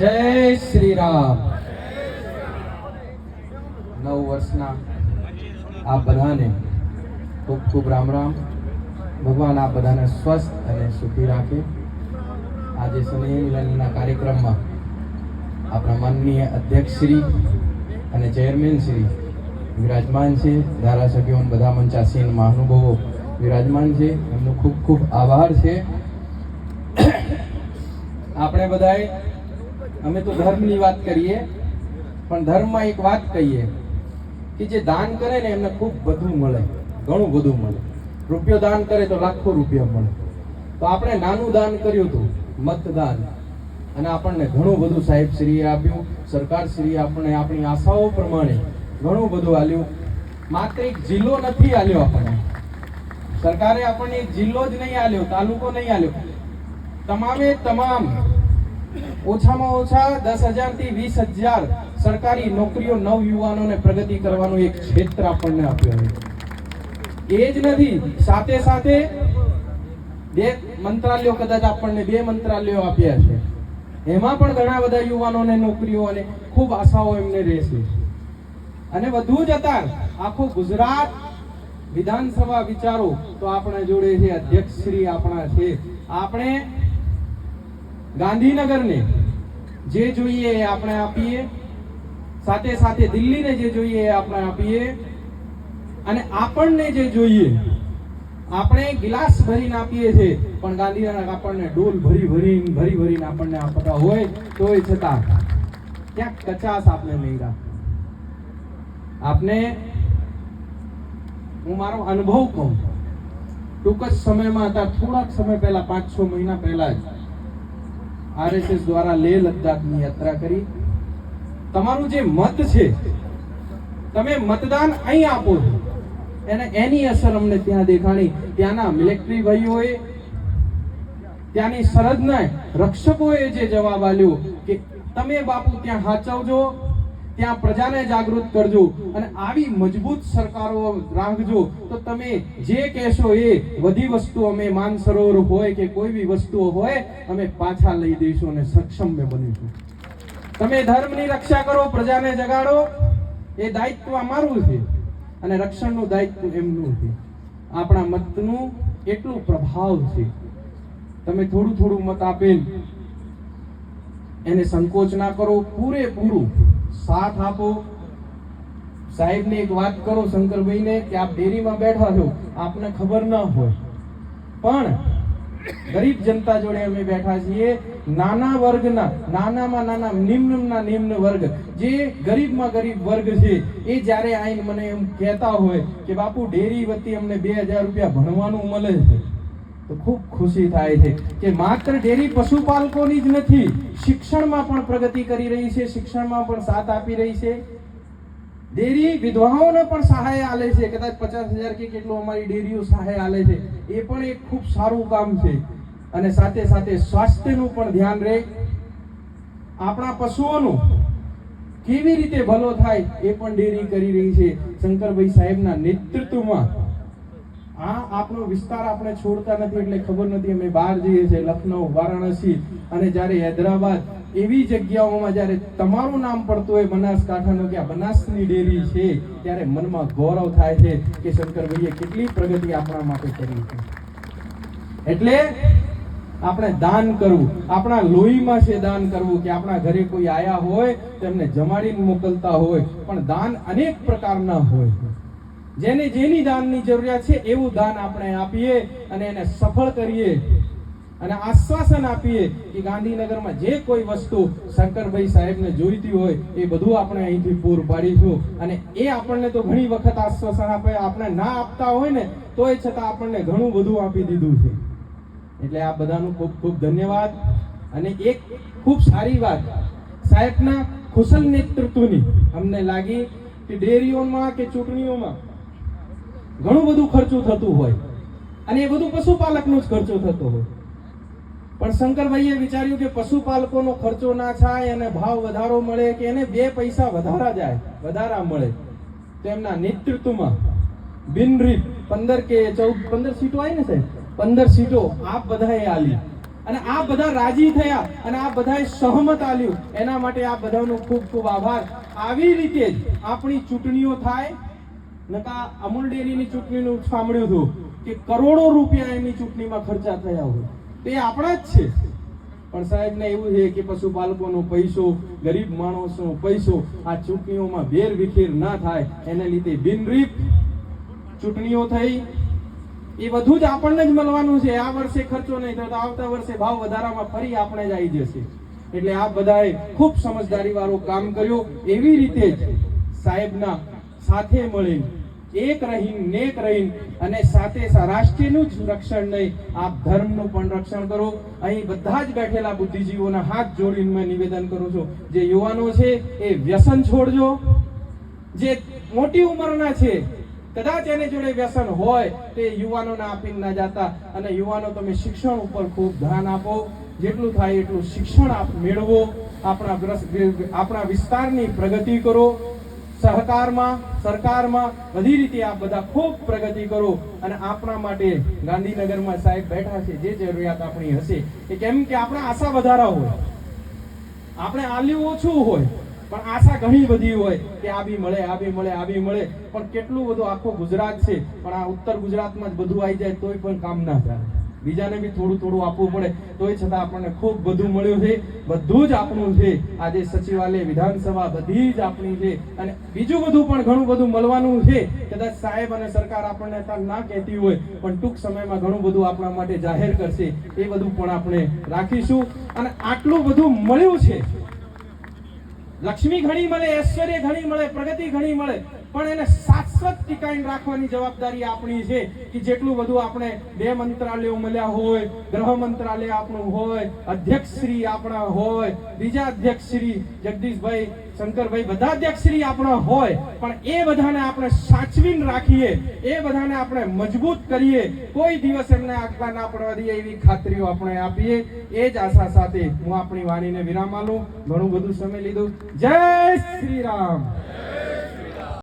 જય શ્રી રામ નવ વર્ષના આ બધાને ખૂબ ખૂબ રામ રામ. ભગવાન આ બધાને સ્વસ્થ અને સુખી રાખે. આજે સ્નેહ મિલનના કાર્યક્રમમાં આપણા માનનીય અધ્યક્ષ શ્રી અને ચેરમેન શ્રી વિરાજમાન છે. ધારાસભ્યો બધા મંચાસીન મહાનુભાવો વિરાજમાન છે. એમનો ખૂબ ખૂબ આભાર છે. આપણે બધાએ અમે તો ધર્મની વાત કરીએ, પણ ધર્મમાં એક વાત કહીએ કે જે દાન કરે ને એમને ખૂબ બધું મળે, ઘણું બધું મળે. રૂપિયો દાન કરે તો લાખો રૂપિયા મળે. તો આપણે નાનું દાન કર્યું હતું, મતદાન. અને આપણને ઘણું બધું સાહેબ શ્રીએ આપ્યું, સરકાર શ્રીએ આપણને આપણી આશાઓ પ્રમાણે ઘણું બધું આલ્યું. માત્ર એક જિલ્લો નથી આલ્યો આપણને. સરકારે આપણને એક જિલ્લો જ નહીં આલ્યો, તાલુકો નહીં આલ્યો. તમામે તમામ ઓછામાં ઓછા દસ હજારથી વીસ હજાર સરકારી નોકરીઓ નવ યુવાનોને પ્રગતિ કરવાનું એક ક્ષેત્ર આપણને આપ્યું છે. એ જ નથી, સાથે સાથે બે મંત્રાલયો કદાચ આપણને બે મંત્રાલયો આપ્યા છે. એમાં પણ ઘણા બધા યુવાનોને નોકરીઓ અને ખૂબ આશાઓ એમને રહેશે. અને વધુ જતા આખું ગુજરાત વિધાનસભા વિચારો તો આપણા જોડે છે અધ્યક્ષ શ્રી આપણા છે. આપણે ગાંધીનગરને જે જોઈએ એ આપણે આપીએ. સાથે સાથે દિલ્હીને જે જોઈએ એ આપણે આપીએ. અને આપણને જે જોઈએ, આપણે ગિલાસ ભરીને આપીએ છીએ પણ ગાંધીનગર આપણને ડોલ ભરી ભરી ભરી ભરીને આપણને આપતા હોય, તોય છતાં ક્યાંક કચાશ આપણે નહીં આપને, હું મારો અનુભવ કહું, ટૂંક જ સમયમાં હતા, થોડાક સમય પહેલા પાંચ છ મહિના પહેલા જ આરએસએસ દ્વારા લેહ લદ્દાખની યાત્રા કરી. તમારું જે મત છે, તમે મતદાન અહીં આપો છો. એને એની અસર અમને ત્યાં દેખાણી. ત્યાંના મિલિટરી ભાઈઓએ, ત્યાંની સરહદના રક્ષકોએ જે જવાબ આપ્યો કે, તમે બાપુ ત્યાં હાચવજો ત્યાં પ્રજાને જાગૃત કરજો અને આવી મજબૂત સરકારો રાખજો. તો તમે જે કહેશો એ બધી વસ્તુ અમે માનસરોવર હોય કે કોઈ બી વસ્તુઓ હોય, અમે પાછા લઈ દઈશું અને સક્ષમ મેં બનીશું. તમે ધર્મની રક્ષા કરો, પ્રજાને જગાડો. એ દાયિત્વ અમારું છે અને રક્ષણનું દાયિત્વ એમનું છે. આપણા મતનું એટલું પ્રભાવ છે. તમે થોડું થોડું મત આપેલ. એને સંકોચ ના કરો, પૂરેપૂરું. સાથ આપો. સાહેબને એક વાત કરો શંકરભાઈને કે આપ ડેરીમાં બેઠા છો, આપને ખબર ન હોય. પણ ગરીબ જનતા જોડે અમે બેઠા છીએ, નાના વર્ગના, નાનામાં નાના, નિમ્નના નિમ્ન વર્ગ. જે ગરીબમાં ગરીબ વર્ગ છે, એ જ્યારે આઈને મને એમ કહેતા હોય કે બાપુ, ડેરી વતી અમને બે હજાર રૂપિયા ભણવાનું મળે છે. તો ખૂબ ખુશી થાય છે કે માત્ર ડેરી પશુપાલકોની જ નથી, શિક્ષણમાં પણ પ્રગતિ કરી રહી છે, શિક્ષણમાં પણ સાથ આપી રહી છે. ડેરી વિધવાઓને પણ સહાય આલે છે. કદાચ પચાસ હજાર કે કેટલું અમારી ડેરીઓ સહાય આલે છે. એ પણ એક ખૂબ સારું કામ છે. અને સાથે સાથે સ્વાસ્થ્યનું પણ ધ્યાન રહે. આપણા પશુઓનું કેવી રીતે ભલો થાય એ પણ ડેરી કરી રહી છે. શંકરભાઈ સાહેબના નેતૃત્વમાં આ આપણો વિસ્તાર આપણે છોડતા નથી એટલે ખબર નથી. અમે બહાર જઈએ છીએ, લખનઉ, વારાણસી અને જ્યારે હૈદરાબાદ, એવી જગ્યાઓમાં જ્યારે તમારું નામ પડતું હોય બનાસકાંઠાનું, કે આ બનાસની ડેરી છે, ત્યારે મનમાં ગૌરવ થાય છે કે શંકરભાઈએ કેટલી પ્રગતિ આપણા માટે કરી છે. એટલે આપણે દાન કરવું, આપણા લોહીમાં છે દાન કરવું, કે આપણા ઘરે કોઈ આયા હોય, તેમને જમાડીને મોકલતા હોય, પણ દાન અનેક પ્રકારના હોય. જેને જેની દાનની જરૂરિયાત છે એવું દાન આપણે આપીએ અને એને સફળ કરીએ અને આશ્વાસન આપીએ કે ગાંધીનગરમાં જે કોઈ વસ્તુ શંકરભાઈ સાહેબને જોઈતી હોય એ બધું આપણે અહીંથી પૂર પાડીશું. અને એ આપણને તો ઘણી વખત આશ્વાસન આપે, આપણે ના આપતા હોય ને એ છતાં આપણને ઘણું બધું આપી દીધું છે. એટલે આ બધાનું ખૂબ ખૂબ ધન્યવાદ. અને એક ખૂબ સારી વાત, સાહેબના કુશલ નેતૃત્વની અમને લાગી કે ડેરીઓમાં કે ચૂંટણીઓમાં ઘણું બધું ખર્ચું થતું હોય. અને એ બધું પશુપાલકનો જ ખર્ચો થતો હોય. પણ શંકરભાઈએ વિચાર્યું કે પશુપાલકોનો ખર્ચો ના થાય અને ભાવ વધારો મળે કે એને બે પૈસા વધારા જાય, વધારા મળે, તો એમના નેતૃત્વમાં બિનરીફ પંદર કે ચૌદ, પંદર સીટો આવી ને સાહેબ? પંદર સીટો આ બધાએ આલી. અને આ બધા રાજી થયા અને આ બધાએ સહમત આલ્યું. એના માટે આ બધાનો ખૂબ ખૂબ આભાર. આવી રીતે જ આપણી ચૂંટણીઓ થાય નકા અમૂલ ડેરીની ચૂંટણીનું સાંભળ્યું હતું કે કરોડો રૂપિયા એની ચૂંટણીમાં ખર્ચા થયા હોય. તે આપણા જ છે. પણ સાહેબ ને એવું છે કે પશુપાલકોનો પૈસો, ગરીબ માણસનો પૈસો આ ચૂંટણીઓમાં વેર વિખેર ના થાય. એને લીધે બિનરીફ ચૂંટણીઓ થઈ. એ બધું જ આપણને જ મળવાનું છે. આ વર્ષે ખર્ચો નહીં થયો તો આવતા વર્ષે ભાવ વધારામાં ફરી આપણે જ આવી જશે. એટલે આ બધાએ ખૂબ સમજદારી વાળું કામ કર્યું. એવી રીતે જ સાહેબના સાથે મળીને એક રહીને, નેક રહીને, અને સાથે રાષ્ટ્રનું જ રક્ષણ નહીં, આપ ધર્મનું પણ રક્ષણ કરો. અહીં બધા જ બેઠેલા બુદ્ધિજીવોના હાથ જોડીને મેં નિવેદન કરું છું. જે યુવાનો છે, એ વ્યસન છોડજો. જે મોટી ઉંમરના છે, કદાચ એને જોડે વ્યસન હોય, તે યુવાનોને આપીને ના જાતા. અને યુવાનો, તમે શિક્ષણ ઉપર ખૂબ ધ્યાન આપો. જેટલું થાય એટલું શિક્ષણ આપ મેળવો. આપણા આપણા વિસ્તારની પ્રગતિ કરો. સહકારમાં, સરકારમાં બધી રીતે આપ બધા ખૂબ પ્રગતિ કરો અને આપણા માટે ગાંધીનગરમાં સાહેબ બેઠા છે, જે જરૂરિયાત આપણી હશે, કે કેમ કે આપણે આશા વધારા હોય. આપણે આલ્યું ઓછું હોય, પણ આશા ઘણી બધી હોય કે આ બી મળે, આ બી મળે, આ બી મળે. પણ કેટલું બધું આખો ગુજરાત છે, પણ આ ઉત્તર ગુજરાતમાં જ બધું આવી જાય, તોય પણ કામ ના થાય. બીજાને બી થોડું થોડું આપવું પડે. તોય છતાં આપણને ખૂબ બધું મળ્યું છે. બધું જ આપણું છે. આજે સચિવાલય, વિધાનસભા બધી જ આપણી છે. અને બીજું બધું પણ ઘણું બધું મળવાનું છે. કદાચ સાહેબ અને સરકાર આપણને ના કહેતી હોય, પણ ટૂંક સમયમાં ઘણું બધું આપણા માટે જાહેર કરશે. એ બધું પણ આપણે રાખીશું. અને આટલું બધું મળ્યું છે. લક્ષ્મી ઘણી મળે, ઐશ્વર્ય ઘણી મળે, પ્રગતિ ઘણી મળે. પણ એને શાશ્વત ટીકાઈને રાખવાની જવાબદારી આપણી છે કે જેટલું બધું આપણે બે મંત્રાલયો મળ્યા હોય, ગ્રહ મંત્રાલય આપણું હોય અધ્યક્ષ શ્રી આપણા હોય, બીજા અધ્યક્ષ શ્રી જગદીશભાઈ, શંકરભાઈ બધા અધ્યક્ષ શ્રી આપણા હોય, પણ એ બધાને આપણે સાચવીને રાખીએ, એ બધાને આપણે મજબૂત કરીએ, કોઈ દિવસ એમને આગલા ના પડવા દઈએ એવી ખાતરીઓ આપણે આપીએ. એ જ આશા સાથે હું આપણી વાણીને વિરામ આલું ઘણું બધું સમય લીધું. જય શ્રી રામ.